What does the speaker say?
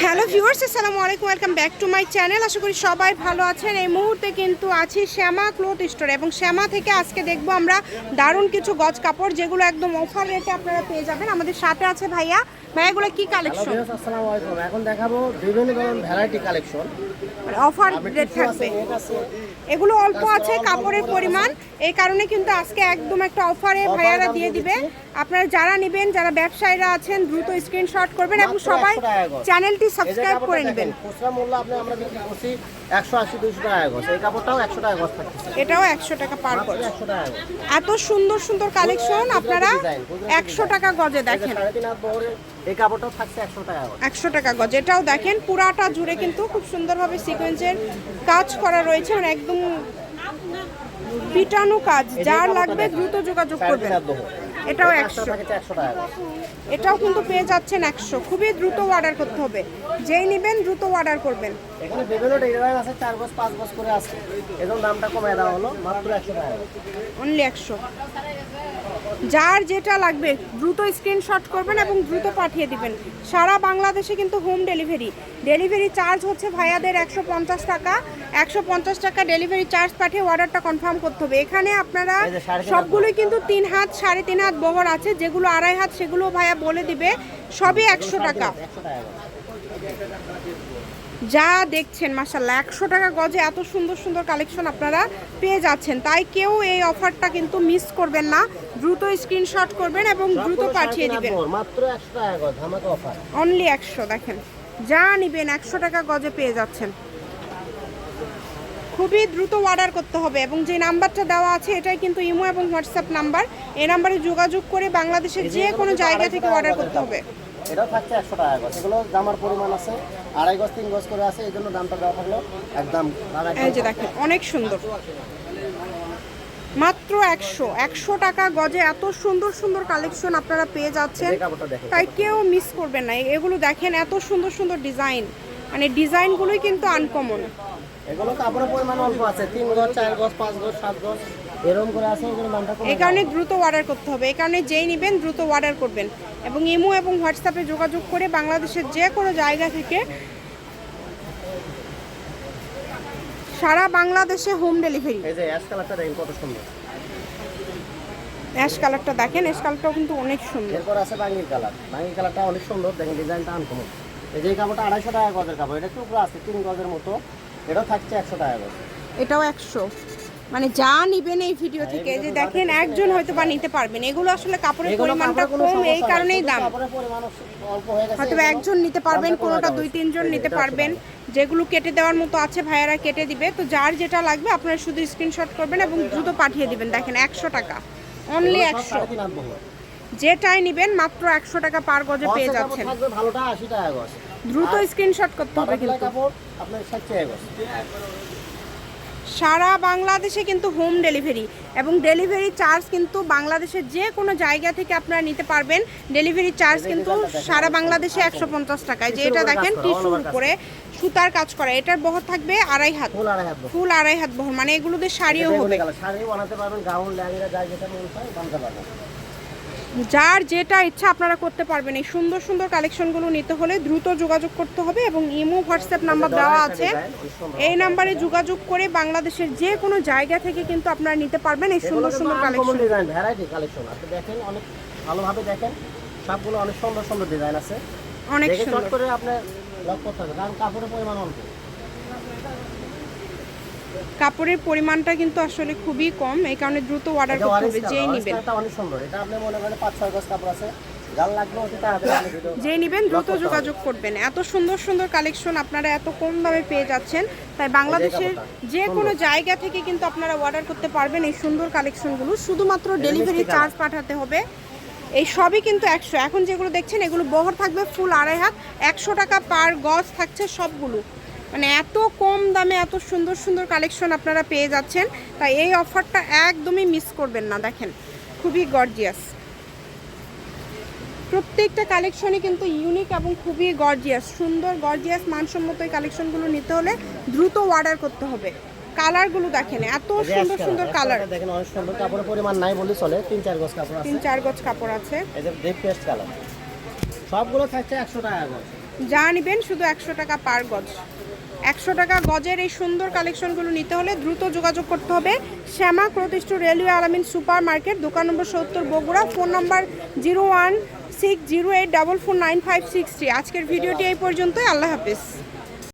Hello viewers আসসালামু আলাইকুম welcome back to my channel. আশা করি সবাই ভালো আছেন। এই মুহূর্তে কিন্তু আছি শ্যামা ক্লোথ স্টোর এবং শ্যামা থেকে আজকে দেখব আমরা দারুণ কিছু গজ কাপড় যেগুলো একদম অফার রেটে আপনারা পেয়ে যাবেন। আমাদের সাথে আছে ভাইয়া। ভাইয়াগুলো কি হ্যালো কালেকশন আসসালামু আলাইকুম। এখন দেখাবো বিভিন্ন ধরনের ভ্যারাইটি কালেকশন অফার রেট থাকবে। এগুলো অল্প আছে কাপড়ের পরিমাণ। এই কারণে কিন্তু আজকে একদম একটা অফারে ভাইয়ারা দিয়ে দিবে। আপনারা যারা নেবেন যারা ব্যবসায়ীরা আছেন দ্রুত স্ক্রিনশট করবেন এবং সবাই 100 টাকা গজ। চ্যানেলটি সাবস্ক্রাইব করে নেবেন। খুচরা মূল্য আপনি আমরা বিক্রি করছি একশো আশি দুইশো টাকা গজ এই কাপড়টাও একশো টাকা গজ থাকতেছে। এটাও একশো টাকা পার গজ একশো টাকা এত সুন্দর সুন্দর কালেকশন আপনারা একশো টাকা গজে দেখেন। এই কাপড়টাও থাকছে একশো টাকা গজ একশো টাকা গজ। এটাও দেখেন পুরাটা জুড়ে কিন্তু খুব সুন্দরভাবে সিকোয়েন্সের কাজ করা রয়েছে। মানে একদম পিটানো কাজ। যে যার লাগবে দ্রুত যোগাযোগ করবেন। এটাও একশো। এটাও কিন্তু পেয়ে যাচ্ছেন একশো। খুবই দ্রুত অর্ডার করতে হবে। যেই নেবেন দ্রুত অর্ডার করবেন। এখানে বিভিন্ন ডিজাইন আছে চার পাঁচ করে আছে। এজন্য দামটা কমে দেওয়া হলো মাত্র একশো টাকা। অনলি একশো। যার যেটা লাগবে দ্রুত স্ক্রিনশট করবেন এবং দ্রুত পাঠিয়ে দিবেন। সারা বাংলাদেশে কিন্তু হোম ডেলিভারি ডেলিভারি চার্জ হচ্ছে ভাইয়াদের একশো পঞ্চাশ টাকা। একশো পঞ্চাশ টাকা ডেলিভারি চার্জ পাঠিয়ে অর্ডারটা কনফার্ম করতে হবে। এখানে আপনারা সবগুলোই কিন্তু তিন হাত সাড়ে তিন হাত বহর আছে। যেগুলো আড়াই হাত সেগুলো ভাইয়া বলে দিবে। সবই একশো টাকা। যা দেখছেন মাসাল্লাহ একশো টাকা গজে এত সুন্দর সুন্দর কালেকশন আপনারা পেয়ে যাচ্ছেন। তাই কেউ এই অফারটা কিন্তু মিস করবেন না। দ্রুত স্ক্রিনশট করবেন এবং দ্রুত পাঠিয়ে দিবেন। মাত্র অনলি একশো দেখেন। যা নিবেন একশো টাকা গজে পেয়ে যাচ্ছেন। খুবই দ্রুত অর্ডার করতে হবে এবং যে নাম্বারটা দেওয়া আছে এটাই কিন্তু ইমো এবং হোয়াটসঅ্যাপ নাম্বার। এই নাম্বারে যোগাযোগ করে বাংলাদেশের যে কোনো জায়গা থেকে অর্ডার করতে হবে। এটাও থাকছে একশো টাকা গজ। এগুলো জামার পরিমাণ আছে আড়াই গজ তিন গজ করে আছে এই জন্য দামটা দেওয়া থাকল একদম এই যে দেখেন অনেক সুন্দর। মাত্র একশো একশো টাকা গজে এত সুন্দর সুন্দর কালেকশন আপনারা পেয়ে যাচ্ছেন। তাই কেউ মিস করবেন না। এগুলো দেখেন এত সুন্দর সুন্দর ডিজাইন। মানে ডিজাইনগুলোই কিন্তু আনকমন এগুলো কাপড়ের পরিমাণ অল্প আছে তিন গজ চার গজ পাঁচ গজ সাত গজ। এরকম করে আছে এগুলো দামটা কমে এই কারণে দ্রুত অর্ডার করতে হবে। এই কারণে যেই নেবেন দ্রুত অর্ডার করবেন। এবং ইমো এবং হোয়াটসঅ্যাপে যোগাযোগ করে বাংলাদেশের যে কোনো জায়গা থেকে সারা বাংলাদেশে হোম ডেলিভারি এই যে অ্যাশ কালারটা দেখেন কত সুন্দর। অ্যাশ কালারটা দেখেন অ্যাশ কালারটাও কিন্তু অনেক সুন্দর। এরপর আছে বাঙ্গির কালার বাঙ্গির কালারটা অনেক সুন্দর দেখেন ডিজাইনটা আনকমন এই যে কাপড়টা আড়াইশো টাকা গজের কাপড় এটা টুকরো আছে তিন গজের মতো। এটাও থাকছে একশো টাকা গজ। এটাও একশো। মানে যা নিবেন এই ভিডিও থেকে যে দেখেন একজন হয়তো বা নিতে পারবেন। এগুলো আসলে কাপড়ের পরিমাণটা কম এই কারণেই দাম। হয়ে হয়তো একজন নিতে পারবেন কোনোটা দুই তিনজন নিতে পারবেন। যেগুলো কেটে দেওয়ার মতো আছে ভাইয়ারা কেটে দিবে। তো যার যেটা লাগবে আপনারা শুধু স্ক্রিনশট করবেন এবং দ্রুত পাঠিয়ে দিবেন। দেখেন একশো টাকা। অনলি একশো। যেটাই নিবেন মাত্র একশো টাকা পার গজে পেয়ে যাচ্ছেন। দ্রুত স্ক্রিনশট করতে হবে কিন্তু। সারা বাংলাদেশে কিন্তু হোম ডেলিভারি এবং ডেলিভারি চার্জ কিন্তু বাংলাদেশের যে কোনো জায়গা থেকে আপনারা নিতে পারবেন। ডেলিভারি চার্জ কিন্তু সারা বাংলাদেশে একশো পঞ্চাশ টাকায় যে এটা দেখেন টিস্যুর উপরে সুতার কাজ করা। এটার বহর থাকবে আড়াই হাত। ফুল আড়াই হাত বহর। মানে এগুলোতে শাড়িও হবে। শাড়িও বানাতে পারবেন গাউন ল্যাঙ্গা যা যেটা মন চায় বানাতে পারবেন। যার যেটা ইচ্ছা আপনারা করতে পারবেন। এই সুন্দর সুন্দর কালেকশনগুলো নিতে হলে দ্রুত যোগাযোগ করতে হবে এবং ইমো হোয়াটসঅ্যাপ নাম্বার দেওয়া আছে। এই নাম্বারে যোগাযোগ করে বাংলাদেশের যে কোনো জায়গা থেকে কিন্তু আপনারা নিতে পারবেন এই সুন্দর সুন্দর কালেকশন ডিজাইন ভ্যারাইটি কালেকশন আপনি দেখেন অনেক ভালোভাবে দেখেন সবগুলো অনেক সুন্দর সুন্দর ডিজাইন আছে। অনেক সুন্দর। করে আপনি লক করতে হবে কারণ কাপড়ের পরিমাণ অল্প। কাপড়ের পরিমাণটা কিন্তু আসলে খুবই কম এই কারণে দ্রুত অর্ডার করতে হবে যেই নেবেন। অনেক সুন্দর। এটা আপনি মনে করেন পাঁচ ছয় গজ কাপড় আছে। যেই নেবেন দ্রুত যোগাযোগ করবেন। এত সুন্দর সুন্দর কালেকশন আপনারা এত কম দামে পেয়ে যাচ্ছেন। তাই বাংলাদেশের যে কোনো জায়গা থেকে কিন্তু আপনারা অর্ডার করতে পারবেন এই সুন্দর কালেকশনগুলো শুধুমাত্র ডেলিভারি চার্জ পাঠাতে হবে। এই সবই কিন্তু একশো। এখন যেগুলো দেখছেন এগুলো বহর থাকবে ফুল আড়াই হাত। একশো টাকা পার গজ থাকছে সবগুলো। মানে এত কম দামে এত সুন্দর সুন্দর কালেকশন আপনারা পেয়ে যাচ্ছেন। তাই এই অফারটা একদমই মিস করবেন না দেখেন। খুবই গর্জিয়াস প্রত্যেকটা কালেকশনই কিন্তু ইউনিক এবং খুবই গর্জিয়াস সুন্দর গর্জিয়াস মানসম্মত এই কালেকশনগুলো নিতে হলে দ্রুত অর্ডার করতে হবে। কালারগুলো দেখেন এত সুন্দর সুন্দর কালার। দেখেন অনেক সুন্দর কাপড়ের পরিমাণ নাই বলে চলে তিন চার গজ কাপড় আছে। তিন চার গজ কাপড় আছে। এই যে পেস্ট কালার। সবগুলো থাকছে একশো টাকা গজ। যা নেবেন শুধু একশো টাকা পার গজ। একশো টাকা গজের এই সুন্দর কালেকশনগুলো নিতে হলে দ্রুত যোগাযোগ করতে হবে। শ্যামা প্রতিষ্ঠ রেলওয়ে আলামিন সুপার মার্কেট দোকান নম্বর সত্তর, Bogura. Phone number zero one six zero eight double four nine five six three. আজকের ভিডিওটি এই পর্যন্তই। আল্লাহ হাফিজ।